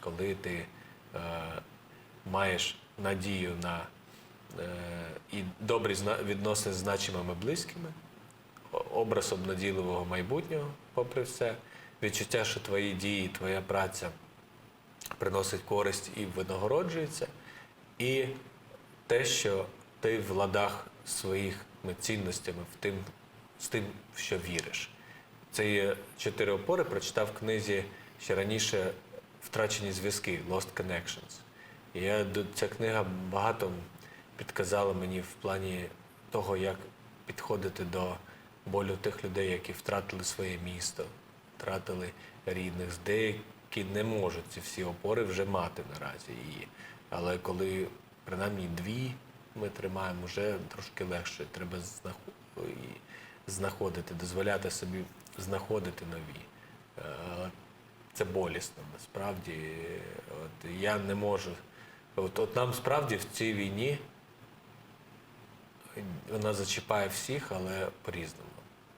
коли ти е, маєш надію на е, і добрі відносини з значимими близькими, образ обнадійливого майбутнього, попри все, відчуття, що твої дії, твоя праця приносить користь і винагороджується, і те, що ти в ладах своїми цінностями, в тим, з тим, в що віриш. Це є чотири опори, прочитав в книзі ще раніше Втрачені зв'язки Lost Connections. І я, ця книга багато підказала мені в плані того, як підходити до болю тих людей, які втратили своє місто, втратили рідних, деякі не можуть ці всі опори вже мати наразі її. Але коли принаймні дві ми тримаємо, вже трошки легше. Треба знаходити, дозволяти собі знаходити нові. Це болісно насправді. От я не можу. От, от нам справді в цій війні вона зачіпає всіх, але по-різному.